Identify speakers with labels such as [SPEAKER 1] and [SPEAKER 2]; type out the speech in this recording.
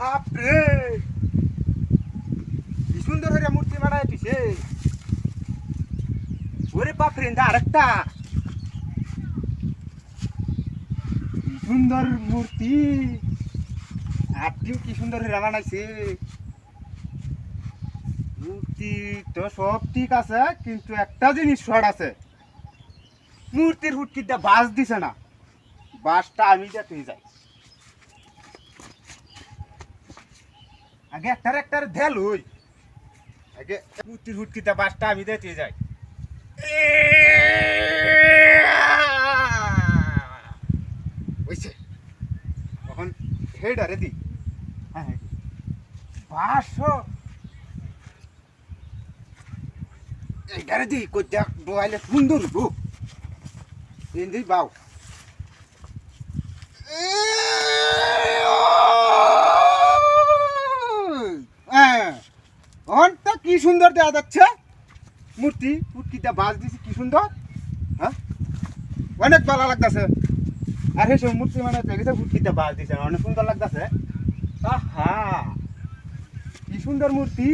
[SPEAKER 1] বাপরে! কি সুন্দর হয়ে মূর্তি বানায় তুইছে ওরে বাপরে সুন্দর মূর্তি। আপনিও কি সুন্দর হয়ে বানাইছে। মূর্তি তো সব ঠিক আছে, কিন্তু একটা জিনিস শর্ট আছে। মূর্তির হুটকিটা বাস দিছে না। বাসটা আমি যাতে যাই। আগে একটার একটার ঢেল হই। আগে মূর্তির হুটকিটা বাসটা আমি দিতে যাই। ওইছে তখন হেডারে দি। হ্যাঁ হ্যাঁ। বাসো সুন্দর গো এন্দি বাউ অনটা কি সুন্দর দেওয়া যাচ্ছে? মূর্তি, মূর্তিটা বাজ দিছি, কি সুন্দর? হ্যাঁ? অনেক ভালো লাগতেছে। আর সেই মূর্তি মানে দেখেছে মূর্তিটা বাজ দিছে, অনেক সুন্দর লাগতেছে। আহা! কি সুন্দর মূর্তি!